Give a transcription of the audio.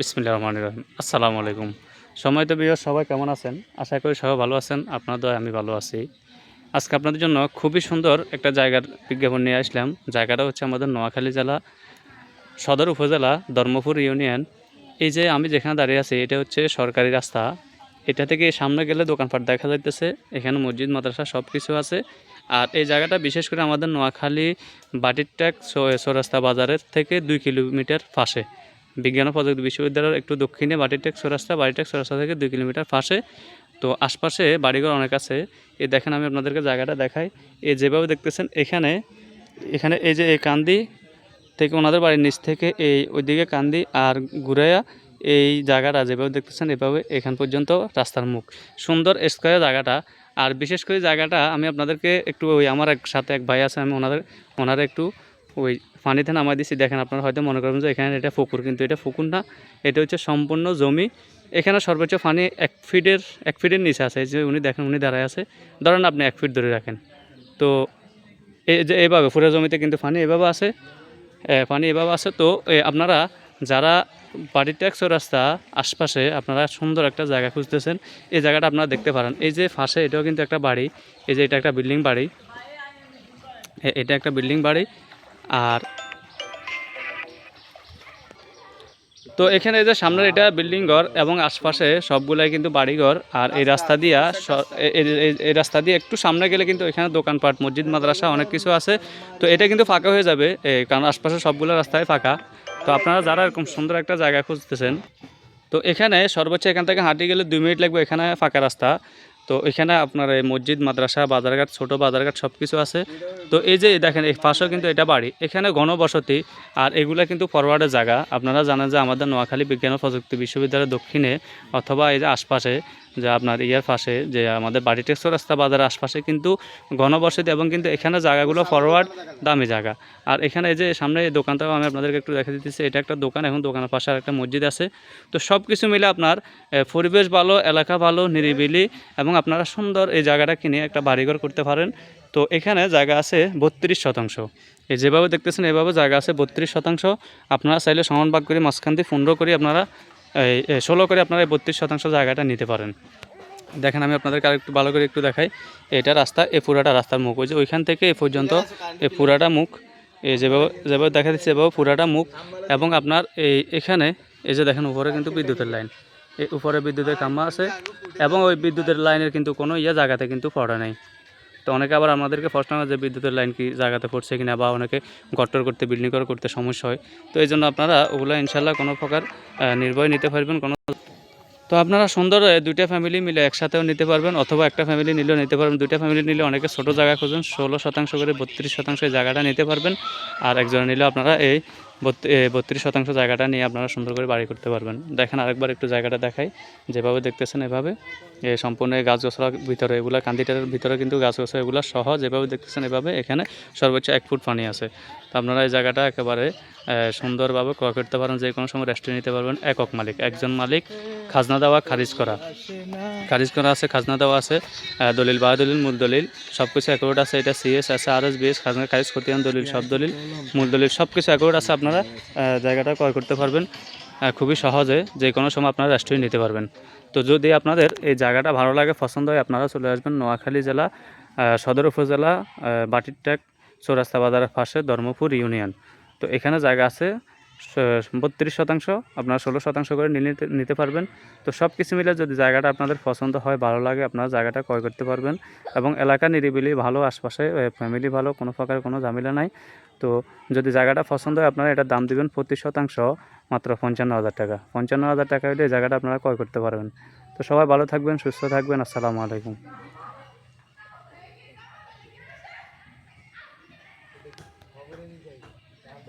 বিসমিল্লা রহমান রহিম। আসসালামু আলাইকুম। সময় তো বিয় সবাই কেমন আছেন? আশা করি সবাই ভালো আছেন। আপনাদের আমি ভালো আছি। আজকে আপনাদের জন্য খুবই সুন্দর একটা জায়গার বিজ্ঞাপন নিয়ে আসলাম। জায়গাটা হচ্ছে আমাদের নোয়াখালী জেলা সদর উপজেলা ধর্মপুর ইউনিয়ন। এই যে আমি যেখানে দাঁড়িয়ে আছি, এটা হচ্ছে সরকারি রাস্তা। এটা থেকে সামনে গেলে দোকানপাট দেখা যাইতেছে। এখানে মসজিদ, মাদ্রাসা সব কিছু আছে। আর এই জায়গাটা বিশেষ করে আমাদের নোয়াখালী বাটির বাটিরটাক চৌরাস্তা বাজারের থেকে দুই কিলোমিটার পাশে। বিজ্ঞান ও প্রযুক্তি বিশ্ববিদ্যালয়ের একটু দক্ষিণে বাটিটেক চৌরাস্তা বাটিটেক চৌরাস্তা থেকে দুই কিলোমিটার পাশে। তো আশপাশে বাড়িঘর অনেক আছে। এ দেখেন আমি আপনাদেরকে জায়গাটা দেখাই। এ যেভাবে দেখতেছেন, এখানে এখানে এই যে এই কান্দি থেকে ওনাদের বাড়ির নিচ থেকে এই ওইদিকে কান্দি আর ঘুরাইয়া এই জায়গাটা যেভাবে দেখতেছেন, এভাবে এখান পর্যন্ত রাস্তার মুখ। সুন্দর স্কোয়ার জায়গাটা। আর বিশেষ করে জায়গাটা আমি আপনাদেরকে একটু ওই আমার এক সাথে এক ভাই আছে, আমি ওনাদের, ওনারা একটু ওই পানিতে নামাই দিচ্ছি দেখেন আপনারা হয়তো মনে করবেন যে এখানে এটা পুকুর, কিন্তু এটা পুকুর না। এটা হচ্ছে সম্পূর্ণ জমি। এখানে সর্বোচ্চ পানি এক ফিটের এক ফিটের নিচে আছে। যে উনি দেখেন, উনি দাঁড়ায় আছে। ধরেন আপনি এক ফিট ধরে রাখেন। তো এই যে এইভাবে ফুলের জমিতে কিন্তু পানি এভাবে আছে। পানি এভাবে আছে। তো আপনারা যারা বাড়ির ট্যাক্স রাস্তা আশপাশে আপনারা সুন্দর একটা জায়গা খুঁজতেছেন, এই জায়গাটা আপনারা দেখতে পারেন। এই যে ফাঁসে এটাও কিন্তু একটা বাড়ি। এই যে এটা একটা বিল্ডিং বাড়ি। এটা একটা বিল্ডিং বাড়ি। আর তো এখানে যে সামনের এটা বিল্ডিং ঘর এবং আশপাশে সবগুলাই কিন্তু বাড়িঘর। আর এই রাস্তা দিয়া এই রাস্তা দিয়ে একটু সামনে গেলে কিন্তু এখানে দোকানপাট, মসজিদ, মাদ্রাসা অনেক কিছু আছে। তো এটা কিন্তু ফাঁকা হয়ে যাবে কারণ আশপাশে সবগুলো রাস্তায় ফাঁকা। তো আপনারা যারা এরকম সুন্দর একটা জায়গা খুঁজতেছেন, তো এখানে সর্বোচ্চ এখান থেকে হাঁটি গেলে দুই মিনিট লাগবে এখানে ফাঁকা রাস্তা। তো এখানে আপনার এই মসজিদ, মাদ্রাসা, বাজারঘাট, ছোট বাজারঘাট সব কিছু আছে। তো এই যে দেখেন, এই পাশেও কিন্তু এটা বাড়ি। এখানে ঘনবসতি, আর এগুলা কিন্তু ফরওয়ার্ডের জায়গা। আপনারা জানেন যে আমাদের নোয়াখালী বিজ্ঞান ও প্রযুক্তি বিশ্ববিদ্যালয়ের দক্ষিণে অথবা এই যে আশপাশে যে আপনার ইয়ার পাশে যে আমাদের বাড়ি টেক্সো রাস্তা বাজারের আশপাশে কিন্তু ঘনবসতি এবং কিন্তু এখানে জায়গাগুলো ফরওয়ার্ড দামি জায়গা। আর এখানে এই যে সামনে এই দোকানটাও আমি আপনাদেরকে একটু দেখা দিতেছি, এটা একটা দোকান, এখন দোকানের পাশে আর একটা মসজিদ আছে। তো সব কিছু মিলে আপনার পরিবেশ ভালো, এলাকা ভালো, নিরিবিলি এবং আপনারা সুন্দর এই জায়গাটা কিনে একটা বাড়িঘর করতে পারেন। তো এখানে জায়গা আছে বত্রিশ শতাংশ। এই যেভাবে দেখতেছেন, এভাবে জায়গা আছে বত্রিশ শতাংশ। আপনারা চাইলে সমান ভাগ করে মাঝখান দিয়ে পনেরো করে আপনারা এই ষোলো করে আপনারা এই বত্রিশ শতাংশ জায়গাটা নিতে পারেন। দেখেন, আমি আপনাদেরকে আরেকটু ভালো করে একটু দেখাই। এটা রাস্তা, এ পুরাটা রাস্তার মুখ। ওই যে ওইখান থেকে এ পর্যন্ত এই পুরাটা মুখ। এই যেভাবে যেভাবে দেখা দিচ্ছে এভাবে পুরাটা মুখ। এবং আপনার এই, এখানে, এই যে দেখেন, উপরে কিন্তু বিদ্যুতের লাইন। এই উপরে বিদ্যুতের খাম্বা আছে। এবং ওই বিদ্যুতের লাইনের কিন্তু কোনো ইয়ে জায়গাতে কিন্তু পড়ে নাই। তো অনেকে আবার আমাদেরকে প্রশ্ন করে যে বিদ্যুতের লাইন কি জায়গাতে পড়ছে কিনা বা অনেকে গট্টর করতে, বিল্ডিং করা করতে সমস্যা হয়। তো এই জন্য আপনারা ওগুলো ইনশাল্লাহ কোনো প্রকার নির্ভয় নিতে পারবেন, কোনো তো আপনারা সুন্দর দুইটা ফ্যামিলি মিলে একসাথেও নিতে পারবেন অথবা একটা ফ্যামিলি নিলেও নিতে পারবেন। দুইটা ফ্যামিলি নিলে অনেকে ছোটো জায়গা খুঁজুন, ষোলো শতাংশ করে বত্রিশ শতাংশ জায়গাটা নিতে পারবেন। আর একজন নিলে আপনারা এই বত্রিশ শতাংশ জায়গাটা নিয়ে আপনারা সুন্দর করে বাড়ি করতে পারবেন। দেখেন আরেকবার একটু জায়গাটা দেখাই। যেভাবে দেখতেছেন এভাবে। এ সম্পূর্ণ এই গাছ গাছলার ভিতরে এগুলা, কান্দিটার ভিতরে কিন্তু গাছ গাছলা এগুলো সহ যেভাবে দেখতেছেন এভাবে এখানে সর্বোচ্চ এক ফুট পানি আছে। তো আপনারা এই জায়গাটা একেবারে সুন্দরভাবে ক্রয় করতে পারেন, যে কোনো সময় রেস্টুরেন্ট নিতে পারবেন একক মালিক, একজন মালিক, খাজনা দেওয়া, খারিজ করা। খারিজ করা আছে, খাজনা দেওয়া আছে দলিল বা দলিল মূল দলিল সব কিছু অ্যাকোর্ড আছে, এটা সিএস আছে আর এস বিএস খাজনা, খারিজ খতিয়ান দলিল, সব দলিল, মূল দলিল সব কিছু অ্যাকোর্ড আছে, আপনারা জায়গাটা ক্রয় করতে পারবেন। খুবই সহজে যে কোনো সময় আপনারা রেস্টুরেন্ট নিতে পারবেন। তো যদি আপনাদের এই জায়গাটা ভালো লাগে পছন্দ হয় আপনারা চলে আসবেন নোয়াখালী জেলা সদর উপজেলা আহ, বাটিরটাক চৌরাস্তা বাজারের পাশে ধর্মপুর ইউনিয়ন। তো এখানে জায়গা আছে বত্রিশ শতাংশ আপনারা ষোলো শতাংশ করে নিয়ে নিতে পারবেন। তো সব কিছু মিলে যদি জায়গাটা আপনাদের পছন্দ হয় ভালো লাগে আপনারা জায়গাটা ক্রয় করতে পারবেন। এবং এলাকা নিরিবিলি ভালো আশপাশে ফ্যামিলি ভালো কোনো প্রকার কোনো ঝামেলা নাই। তো যদি জায়গাটা পছন্দ হয়, আপনারা এটার দাম দেবেন প্রতি শতাংশ মাত্র পঞ্চান্ন হাজার টাকা। পঞ্চান্ন হাজার টাকা হলে জায়গাটা আপনারা ক্রয় করতে পারবেন। তো সবাই ভালো থাকবেন, সুস্থ থাকবেন। আসসালামু আলাইকুম।